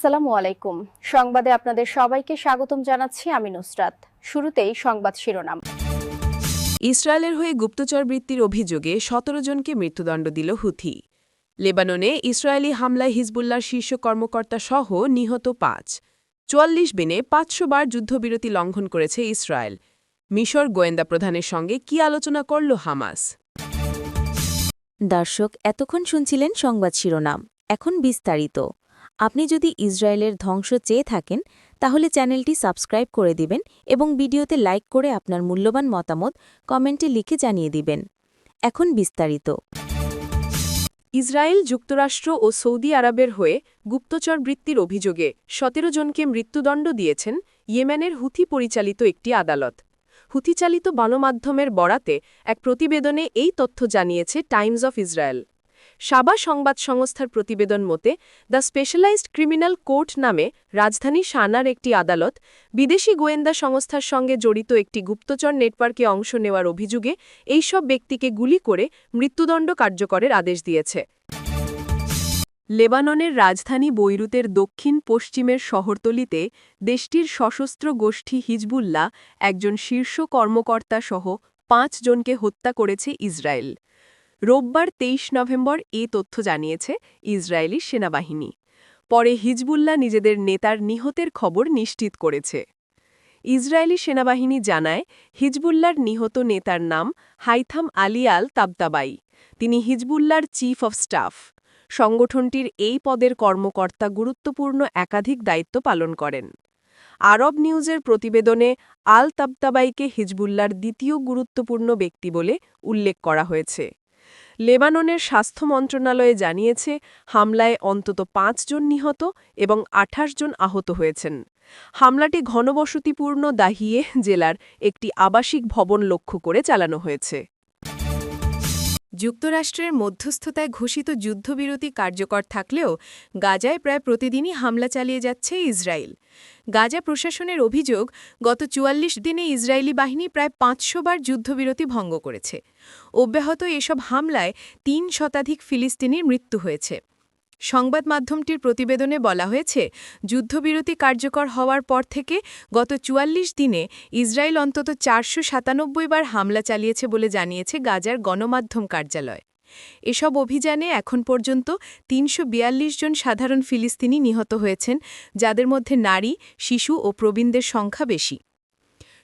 আসসালামু আলাইকুম। সংবাদে আপনাদের সবাইকে স্বাগতম জানাচ্ছি আমি নুসরাত। শুরুতেই সংবাদ শিরোনাম। ইসরায়েলের হয়ে গুপ্তচর বৃত্তির অভিযোগে সতেরো জনকে মৃত্যুদণ্ড দিল হুথি। লেবাননে ইসরায়েলি হামলায় হিজবুল্লার শীর্ষ কর্মকর্তা সহ নিহত পাঁচ। চুয়াল্লিশ বেনে পাঁচশো বার যুদ্ধবিরতি লঙ্ঘন করেছে ইসরায়েল। মিশর গোয়েন্দা প্রধানের সঙ্গে কি আলোচনা করল হামাস? দর্শক এতক্ষণ শুনছিলেন সংবাদ শিরোনাম। এখন বিস্তারিত। আপনি যদি ইসরায়েলের ধ্বংস চেয়ে থাকেন, তাহলে চ্যানেলটি সাবস্ক্রাইব করে দিবেন এবং ভিডিওতে লাইক করে আপনার মূল্যবান মতামত কমেন্টে লিখে জানিয়ে দিবেন। এখন বিস্তারিত। ইসরায়েল যুক্তরাষ্ট্র ও সৌদি আরবের হয়ে গুপ্তচর বৃত্তির অভিযোগে সতেরো জনকে মৃত্যুদণ্ড দিয়েছেন ইয়েমেনের হুথি পরিচালিত একটি আদালত। হুথিচালিত গণমাধ্যমের বরাতে এক প্রতিবেদনে এই তথ্য জানিয়েছে টাইমস অফ ইসরায়েল। সাবা সংবাদ সংস্থার প্রতিবেদন মতে, দ্য স্পেশালাইজড ক্রিমিনাল কোর্ট নামে রাজধানী সানার একটি আদালত বিদেশি গোয়েন্দা সংস্থার সঙ্গে জড়িত একটি গুপ্তচর নেটওয়ার্কে অংশ নেওয়ার অভিযোগে এইসব ব্যক্তিকে গুলি করে মৃত্যুদণ্ড কার্যকরের আদেশ দিয়েছে। লেবাননের রাজধানী বৈরুতের দক্ষিণ পশ্চিমের শহরতলিতে দেশটির সশস্ত্র গোষ্ঠী হিজবুল্লাহ একজন শীর্ষ কর্মকর্তা সহ পাঁচ জনকে হত্যা করেছে ইসরায়েল। রোববার তেইশ নভেম্বর এ তথ্য জানিয়েছে ইসরায়েলি সেনাবাহিনী। পরে হিজবুল্লাহ নিজেদের নেতার নিহতের খবর নিশ্চিত করেছে। ইসরায়েলি সেনাবাহিনী জানায় হিজবুল্লার নিহত নেতার নাম হাইথাম আলী আল তাবতাবাই। তিনি হিজবুল্লার চিফ অফ স্টাফ। সংগঠনটির এই পদের কর্মকর্তা গুরুত্বপূর্ণ একাধিক দায়িত্ব পালন করেন। আরব নিউজের প্রতিবেদনে আল তাবতাবাইকে হিজবুল্লার দ্বিতীয় গুরুত্বপূর্ণ ব্যক্তি বলে উল্লেখ করা হয়েছে। লেবাননের স্বাস্থ্য মন্ত্রণালয়ে জানিয়েছে, হামলায় অন্তত পাঁচজন নিহত এবং আঠাশ জন আহত হয়েছেন। হামলাটি ঘনবসতিপূর্ণ দাহিয়ে জেলার একটি আবাসিক ভবন লক্ষ্য করে চালানো হয়েছে। যুক্তরাষ্ট্রের মধ্যস্থতায় ঘোষিত যুদ্ধবিরতি কার্যকর থাকলেও গাজায় প্রায় প্রতিদিনই হামলা চালিয়ে যাচ্ছে ইসরায়েল। গাজা প্রশাসনের অভিযোগ, গত চুয়াল্লিশ দিনে ইসরায়েলি বাহিনী প্রায় পাঁচশো বার যুদ্ধবিরতি ভঙ্গ করেছে। অব্যাহত এসব হামলায় তিন শতাধিক ফিলিস্তিনির মৃত্যু হয়েছে। সংবাদ মাধ্যমটির প্রতিবেদনে বলা হয়েছে, যুদ্ধবিরতি কার্যকর হওয়ার পর থেকে গত চুয়াল্লিশ দিনে ইসরায়েল অন্তত চারশো সাতানব্বই বার হামলা চালিয়েছে বলে জানিয়েছে গাজার গণমাধ্যম কার্যালয়। এসব অভিযানে এখন পর্যন্ত তিনশো বিয়াল্লিশ জন সাধারণ ফিলিস্তিনি নিহত হয়েছেন, যাদের মধ্যে নারী, শিশু ও প্রবীণদের সংখ্যা বেশি।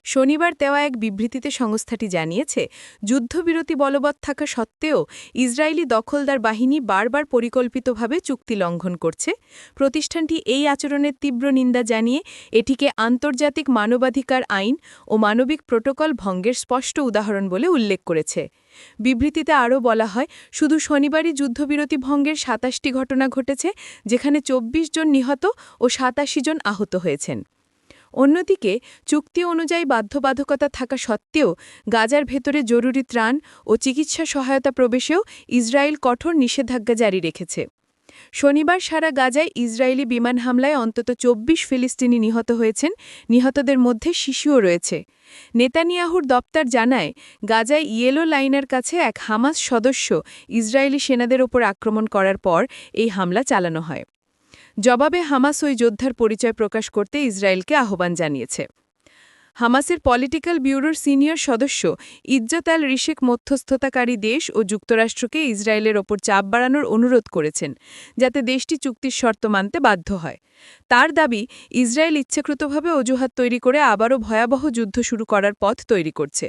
শনিবার দেওয়া এক বিবৃতিতে সংস্থাটি জানিয়েছে, যুদ্ধবিরতি বলবৎ থাকা সত্ত্বেও ইসরায়েলি দখলদার বাহিনী বারবার পরিকল্পিতভাবে চুক্তি লঙ্ঘন করছে। প্রতিষ্ঠানটি এই আচরণের তীব্র নিন্দা জানিয়ে এটিকে আন্তর্জাতিক মানবাধিকার আইন ও মানবিক প্রোটোকল ভঙ্গের স্পষ্ট উদাহরণ বলে উল্লেখ করেছে। বিবৃতিতে আরও বলা হয়, শুধু শনিবারই যুদ্ধবিরতি ভঙ্গের সাতাশটি ঘটনা ঘটেছে, যেখানে ২৪ জন নিহত ও সাতাশি জন আহত হয়েছেন। অন্যদিকে, চুক্তি অনুযায়ী বাধ্যবাধকতা থাকা সত্ত্বেও গাজার ভেতরে জরুরি ত্রাণ ও চিকিৎসা সহায়তা প্রবেশেও ইসরায়েল কঠোর নিষেধাজ্ঞা জারি রেখেছে। শনিবার সারা গাজায় ইসরায়েলি বিমান হামলায় অন্তত ২৪ ফিলিস্তিনি নিহত হয়েছেন, নিহতদের মধ্যে শিশুও রয়েছে। নেতানিয়াহুর দপ্তর জানায়, গাজায় ইয়েলো লাইনের কাছে এক হামাস সদস্য ইসরায়েলি সেনাদের ওপর আক্রমণ করার পর এই হামলা চালানো হয়। জবাবে হামাস ওই যোদ্ধার পরিচয় প্রকাশ করতে ইসরায়েলকে আহ্বান জানিয়েছে। হামাসের পলিটিক্যাল ব্যুরোর সিনিয়র সদস্য ইজ্জত আল রিশেক মধ্যস্থতাকারী দেশ ও যুক্তরাষ্ট্রকে ইসরায়েলের ওপর চাপ বাড়ানোর অনুরোধ করেছেন, যাতে দেশটি চুক্তির শর্ত মানতে বাধ্য হয়। তার দাবি, ইসরায়েল ইচ্ছাকৃতভাবে অজুহাত তৈরি করে আবারও ভয়াবহ যুদ্ধ শুরু করার পথ তৈরি করছে।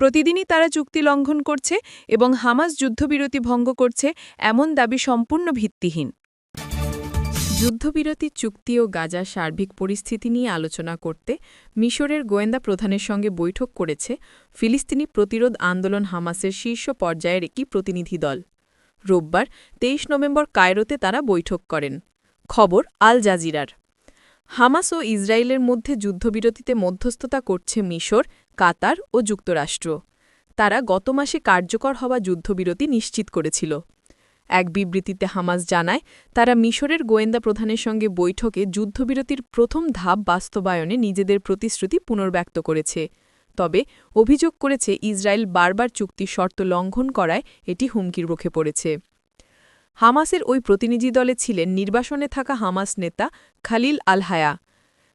প্রতিদিনই তারা চুক্তি লঙ্ঘন করছে এবং হামাস যুদ্ধবিরতি ভঙ্গ করছে, এমন দাবি সম্পূর্ণ ভিত্তিহীন। যুদ্ধবিরতি চুক্তি ও গাজার সার্বিক পরিস্থিতি নিয়ে আলোচনা করতে মিশরের গোয়েন্দা প্রধানের সঙ্গে বৈঠক করেছে ফিলিস্তিনি প্রতিরোধ আন্দোলন হামাসের শীর্ষ পর্যায়ের একটি প্রতিনিধি দল। রোববার তেইশ নভেম্বর কায়রোতে তারা বৈঠক করেন। খবর আল জাজিরার। হামাস ও ইসরায়েলের মধ্যে যুদ্ধবিরতিতে মধ্যস্থতা করছে মিশর, কাতার ও যুক্তরাষ্ট্র। তারা গত মাসে কার্যকর হওয়া যুদ্ধবিরতি নিশ্চিত করেছিল। এক বিবৃতিতে হামাস জানায়, তারা মিশরের গোয়েন্দা প্রধানের সঙ্গে বৈঠকে যুদ্ধবিরতির প্রথম ধাপ বাস্তবায়নে নিজেদের প্রতিশ্রুতি পুনর্ব্যক্ত করেছে। তবে অভিযোগ করেছে, ইসরায়েল বারবার চুক্তি শর্ত লঙ্ঘন করায় এটি হুমকির মুখে পড়েছে। হামাসের ওই প্রতিনিধি দলে ছিলেন নির্বাসনে থাকা হামাস নেতা খালিল আল হায়া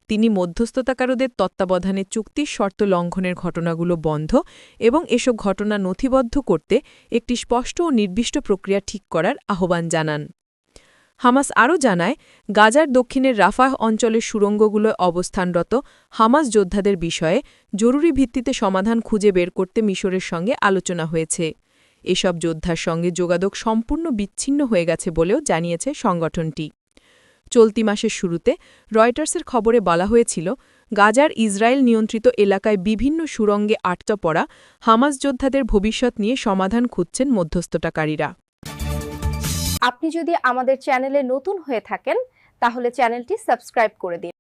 তিনি মধ্যস্থতাকারদের তত্ত্বাবধানে চুক্তির শর্ত লঙ্ঘনের ঘটনাগুলো বন্ধ এবং এসব ঘটনা নথিবদ্ধ করতে একটি স্পষ্ট ও নির্দিষ্ট প্রক্রিয়া ঠিক করার আহ্বান জানান। হামাস আরও জানায়, গাজার দক্ষিণের রাফাহ অঞ্চলের সুড়ঙ্গগুলোয় অবস্থানরত হামাস যোদ্ধাদের বিষয়ে জরুরি ভিত্তিতে সমাধান খুঁজে বের করতে মিশরের সঙ্গে আলোচনা হয়েছে। এসব যোদ্ধার সঙ্গে যোগাযোগ সম্পূর্ণ বিচ্ছিন্ন হয়ে গেছে বলেও জানিয়েছে সংগঠনটি। চলতি মাসের শুরুতে রয়টার্সের খবরে বলা হয়েছিল, গাজার ইসরায়েল নিয়ন্ত্রিত এলাকায় বিভিন্ন সুরঙ্গে আটকা পড়া হামাস যোদ্ধাদের ভবিষ্যৎ নিয়ে সমাধান খুঁজছেন মধ্যস্থতাকারীরা। আপনি যদি আমাদের চ্যানেলে নতুন হয়ে থাকেন, তাহলে চ্যানেলটি সাবস্ক্রাইব করে দিন।